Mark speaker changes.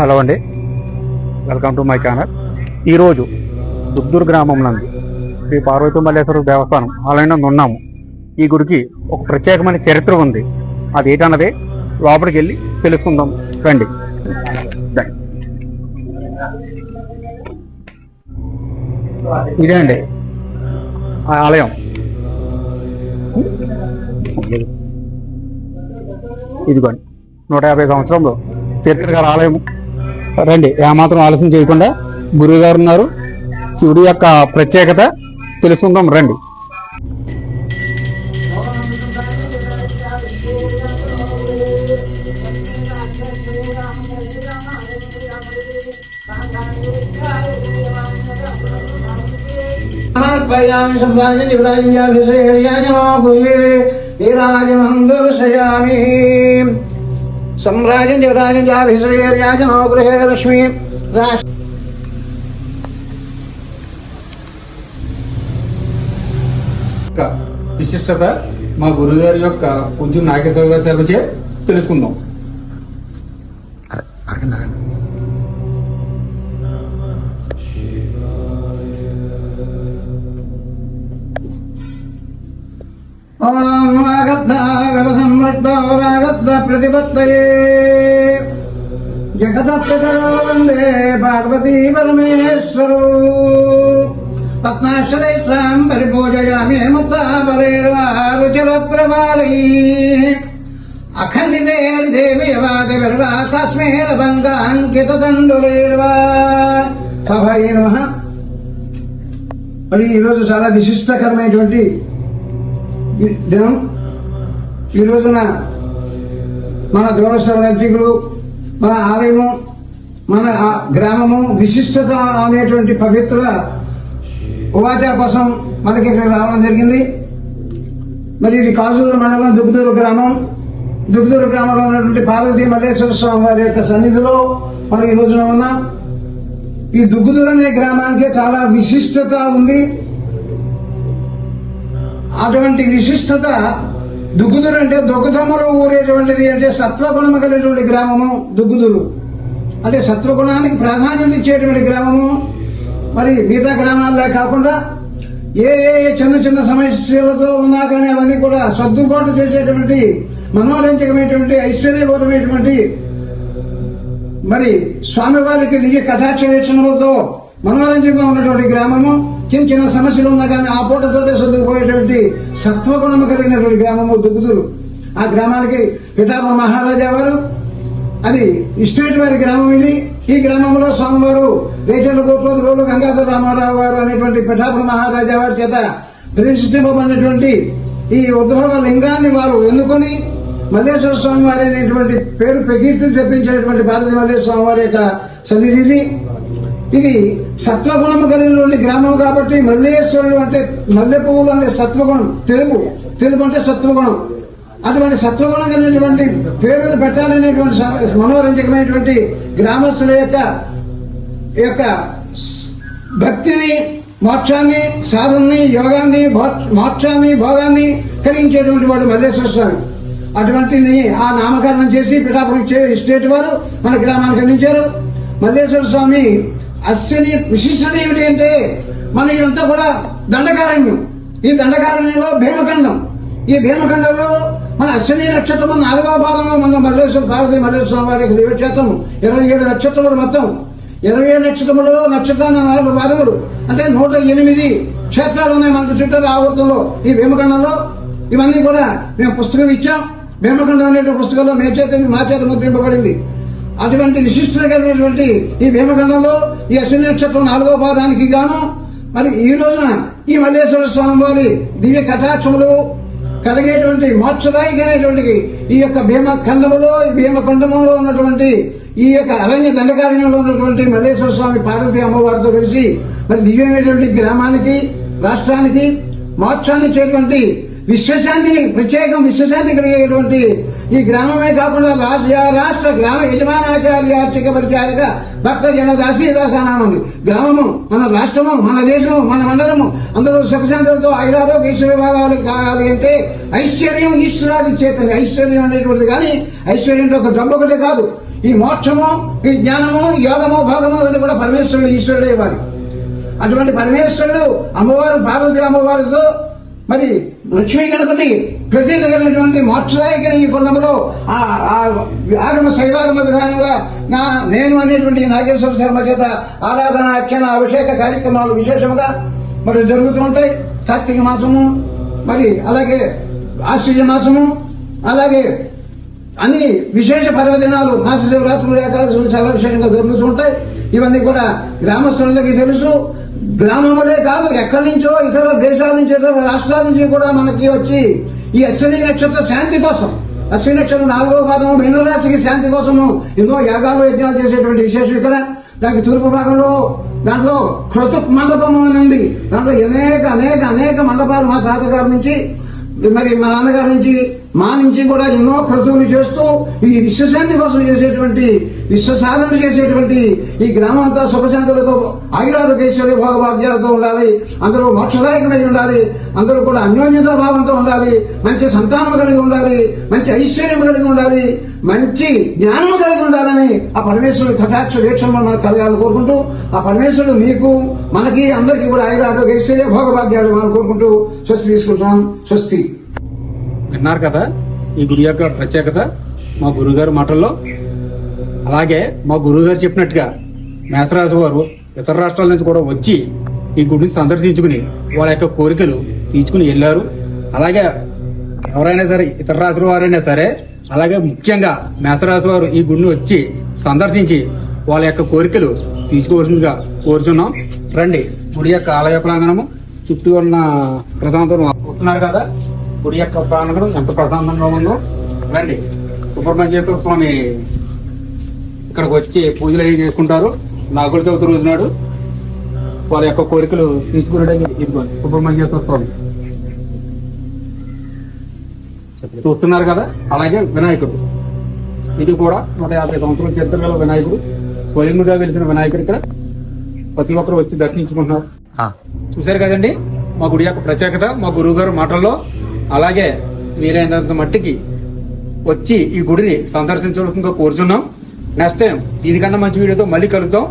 Speaker 1: Hello అండి welcome to my channel ఈరోజు దుద్దూరు గ్రామం నందు శ్రీ పార్వతీ మల్లేశ్వర దేవస్థానం ఆలయంలో ఉన్నాము. ఈ గుడికి ఒక ప్రత్యేకమైన చరిత్ర ఉంది. అది ఏంటన్నది లోపలికి వెళ్ళి తెలుసుకుందాం. రండి. ఇదే అండి. ఆ ఆలయం. ఇదిగోండి. నూట యాభై సంవత్సరంలో చరిత్రగారు ఆలయం రండి. ఏమాత్రం ఆలస్యం చేయకుండా గురువు గారు ఉన్నారు. శివుడి యొక్క ప్రత్యేకత తెలుసుకుందాం. రండి.
Speaker 2: భయామి సంభ్రాజ నిభ్రాజ్యాభిషేర్యాజమాపుయే నీరాజమందు విషయామి दर्शयामि सम्राजन् युवराजञ्जाभिषेर्याजनो गृहे लक्ष्मी राष्ट्र
Speaker 1: యొక్క విశిష్టత మా గురుగారి యొక్క పూజ్యం నాగేశ్వర సేవచే తెలుసుకుందాం
Speaker 2: ॐ वागद्धागमसंवृद्धो वागद्ध प्रतिपत्तये जगदप्रकरो वन्दे पार्वती परमेश्वरो पत्नाक्षरैस्राम् परिपूजयामि मुक्ताबलेर्वारुचिरप्रमाणैः अखण्डितेर्देवीयवादिभिर्वा तस्मेरबन्धाङ्कितदण्डुलेर्वा సభాయ నమ మరి ఈరోజు చాలా విశిష్టకరమైనటువంటి ఈ దినం ఈ రోజున మన దూరశ్రవణ మన ఆలయము మన గ్రామము విశిష్టత అనేటువంటి పవిత్ర ఉవాచా కోసం మనకి ఇక్కడ రావడం జరిగింది. మరి ఇది కాజూరు మండలం దుగ్దూరు గ్రామం. దుగ్దూరు గ్రామంలో ఉన్నటువంటి పార్వతీ మల్లేశ్వర స్వామి వారి యొక్క సన్నిధిలో మనం ఈ రోజున ఉన్నాం. ఈ దుగ్గుదూరు అనే గ్రామానికి చాలా విశిష్టత ఉంది. అటువంటి విశిష్టత దుగ్గుదురు అంటే దుగ్గుదమ్మలో ఊరేటువంటిది అంటే సత్వగుణము కలిగినటువంటి గ్రామము దుగ్గుదురు. అంటే సత్వగుణానికి ప్రాధాన్యత ఇచ్చేటువంటి గ్రామము. మరి మిగతా గ్రామాల్లో కాకుండా ఏ ఏ చిన్న చిన్న సమస్యలతో ఉన్నా కానీ అవన్నీ కూడా సర్దుబాటు చేసేటువంటి మనోరంజకమైనటువంటి ఐశ్వర్యబోధమైనటువంటి మరి స్వామివారికి దివ్య కటాక్ష వీక్షణలతో మనోరంజకంగా ఉన్నటువంటి గ్రామము. చిన్న చిన్న సమస్యలు ఉన్నా కానీ ఆ పూటతోటే సర్దుకుపోయేటువంటి సత్వగుణము కలిగినటువంటి గ్రామము దుగ్గుదురు. ఆ గ్రామానికి పిఠాప మహారాజా వారు అది ఇస్టేట్ వారి గ్రామం ఇది. ఈ గ్రామంలో స్వామివారు రేచర్ల గోపాల్ గోలు గంగాధర రామారావు గారు అనేటువంటి పిఠాపుర మహారాజా వారి చేత ప్రతిష్ఠింపబడినటువంటి ఈ ఉద్భవ లింగాన్ని వారు ఎన్నుకొని మల్లేశ్వర స్వామి వారి అనేటువంటి పేరు ప్రకీర్తి తెప్పించినటువంటి భారతి మల్లేశ్వర స్వామి వారి యొక్క సన్నిధి ఇది సత్వగుణము కలిగిన గ్రామం కాబట్టి మల్లేశ్వరుడు అంటే మల్లె పువ్వులు అనే సత్వగుణం. తెలుగు తెలుగు అంటే సత్వగుణం. అటువంటి సత్వగుణం కలిగినటువంటి పేరును పెట్టాలనేటువంటి మనోరంజకమైనటువంటి గ్రామస్తుల యొక్క యొక్క భక్తిని మోక్షాన్ని సాధనని యోగాన్ని మోక్షాన్ని భోగాన్ని కలిగించేటువంటి వాడు మల్లేశ్వర స్వామి. అటువంటిది ఆ నామకరణం చేసి పిఠాపురం చే- స్టేట్ వారు మన గ్రామానికి అందించారు. మల్లేశ్వర స్వామి అశ్వని విశిష్టత ఏమిటి అంటే మనం ఇదంతా కూడా దండకారణ్యం. ఈ దండకారణ్యంలో భీమఖండం. ఈ భీమఖండంలో మన అశ్విని నక్షత్రము నాలుగవ పాదంలో మన మల్లేశ్వర భారతీయ మల్లేశ్వర వారి యొక్క ఇరవై ఏడు నక్షత్రములు మొత్తం. ఇరవై ఏడు నక్షత్రములలో నక్షత్రాన్ని నాలుగు పాదములు. అంటే నూట ఎనిమిది క్షేత్రాలు ఉన్నాయి మనకు చుట్టూ ఆవర్తంలో ఈ భీమఖండంలో ఇవన్నీ కూడా మేము పుస్తకం ఇచ్చాం. భీమఖండం అనే పుస్తకంలో మే చేత మా చేత ముద్రింపబడింది. అటువంటి విశిష్టత కలిగినటువంటి ఈ భీమఖండంలో ఈ అశ్విని నక్షత్రం నాలుగో పాదానికి గాను మరి ఈ రోజున ఈ మల్లేశ్వర స్వామి వారి దివ్య కటాక్షములు కలిగేటువంటి మోక్షదాయకమైనటువంటి ఈ యొక్క భీమ ఖండములో ఈ భీమ ఉన్నటువంటి ఈ యొక్క అరణ్య దండకారణ్యంలో ఉన్నటువంటి మల్లేశ్వర స్వామి పార్వతి అమ్మవారితో కలిసి మరి దివ్యమైనటువంటి గ్రామానికి రాష్ట్రానికి మోక్షాన్ని ఇచ్చేటువంటి విశ్వశాంతిని ప్రత్యేకం విశ్వశాంతి కలిగేటువంటి ఈ గ్రామమే కాకుండా రాష్ట్ర రాష్ట్ర గ్రామ యజమానాచార్య ఆర్థిక పరిచారిక భక్త జన దాసీ దాసానామంది గ్రామము మన రాష్ట్రము మన దేశము మన మండలము. అందరూ సుఖశాంతులతో ఐదారోగ్య ఈశ్వర కావాలి అంటే ఐశ్వర్యం ఈశ్వరాది చేతని. ఐశ్వర్యం అనేటువంటిది కానీ ఐశ్వర్యం ఒక డబ్బు ఒకటే కాదు. ఈ మోక్షము ఈ జ్ఞానము యోగము భోగము ఇవన్నీ కూడా పరమేశ్వరుడు ఈశ్వరుడే ఇవ్వాలి. అటువంటి పరమేశ్వరుడు అమ్మవారు పార్వతి అమ్మవారితో మరి లక్ష్మీ గణపతి ప్రసిద్ధి కలిగినటువంటి మోక్షదాయకన ఈ కొండంలో ఆ ఆగమ శైవాగమ విధానంగా నా నేను అనేటువంటి నాగేశ్వర శర్మ చేత ఆరాధన అర్చన అభిషేక కార్యక్రమాలు విశేషముగా మరి జరుగుతూ ఉంటాయి. కార్తీక మాసము మరి అలాగే ఆశ్చర్య మాసము అలాగే అన్ని విశేష పర్వదినాలు మాస శివరాత్రులు ఏకాదశులు చాలా విశేషంగా జరుగుతూ ఉంటాయి. ఇవన్నీ కూడా గ్రామస్తులందరికీ తెలుసు. గ్రామంలో కాదు ఎక్కడి నుంచో ఇతర దేశాల నుంచి ఇతర రాష్ట్రాల నుంచి కూడా మనకి వచ్చి ఈ అశ్విని నక్షత్ర శాంతి కోసం అశ్విని నక్షత్రం నాలుగవ పాదము మీనరాశికి శాంతి కోసము ఎన్నో యాగాలు యజ్ఞాలు చేసేటువంటి విశేషం ఇక్కడ. దానికి తూర్పు భాగంలో దాంట్లో క్రతు మండపము అని ఉంది. దాంట్లో అనేక అనేక అనేక మండపాలు మా తాతగారి నుంచి మరి మా నాన్నగారి నుంచి మా నుంచి కూడా ఎన్నో క్రతువులు చేస్తూ ఈ విశ్వశాంతి కోసం చేసేటువంటి విశ్వ సాధన చేసేటువంటి ఈ గ్రామం అంతా సుఖశాంతులతో ఆయురారోగ్యేశ్వరి భోగభాగ్యాలతో ఉండాలి అందరూ మోక్షదాయకమై ఉండాలి అందరూ కూడా అన్యోన్యత భావంతో ఉండాలి మంచి సంతానం కలిగి ఉండాలి మంచి ఐశ్వర్యం కలిగి ఉండాలి మంచి జ్ఞానం కలిగి ఉండాలని ఆ పరమేశ్వరుడు కటాక్ష వీక్షణలో మనకు కలగాలని కోరుకుంటూ ఆ పరమేశ్వరుడు మీకు మనకి అందరికీ కూడా ఆయుర ఆరోగ్య ఐశ్వర్య భోగభాగ్యాలు మనం కోరుకుంటూ స్వస్తి తీసుకుంటున్నాం. స్వస్తి.
Speaker 1: విన్నారు కదా? ఈ గుడి యొక్క ప్రత్యేకత మా గురుగారి మాటల్లో? అలాగే మా గురుగారు చెప్పినట్టుగా మేసరాశి వారు ఇతర రాష్ట్రాల నుంచి కూడా వచ్చి ఈ గుడిని సందర్శించుకుని వాళ్ళ యొక్క కోరికలు తీర్చుకుని వెళ్ళారు. అలాగే ఎవరైనా సరే ఇతర రాశుల వారైనా సరే అలాగే ముఖ్యంగా మేసరాశి వారు ఈ గుడిని వచ్చి సందర్శించి వాళ్ళ యొక్క కోరికలు తీసుకోవాల్సిందిగా కోరుచున్నాం. రండి గుడి యొక్క ఆలయ ప్రాంగణము చుట్టూ ఉన్న ప్రశాంతం కదా? గుడి యొక్క ప్రాంగణం ఎంత ప్రశాంతంగా ఉందో. రండి. సుబ్రహ్మణ్యేశ్వర స్వామి ఇక్కడికి వచ్చి పూజలు అవి చేసుకుంటారు. నాగుల చవితి రోజు నాడు వాళ్ళ యొక్క కోరికలు తీసుకునేడానికి ఇదిగోండి సుబ్రహ్మణ్యేశ్వర స్వామి. చూస్తున్నారు కదా? అలాగే వినాయకుడు. ఇది కూడా నూట యాభై సంవత్సరాల చరిత్ర గల వినాయకుడు. స్వయంగా వెలిసిన వినాయకుడు ఇక్కడ. ప్రతి ఒక్కరు వచ్చి దర్శించుకుంటున్నారు. చూశారు కదండి? మా గుడి యొక్క ప్రత్యేకత మా గురువు గారు మాటల్లో అలాగే వీలైనంత మట్టికి వచ్చి ఈ గుడిని సందర్శించవలసిందిగా కోరుచున్నాం. నెక్స్ట్ టైం దీనికన్నా మంచి వీడియోతో మళ్ళీ కలుద్దాం.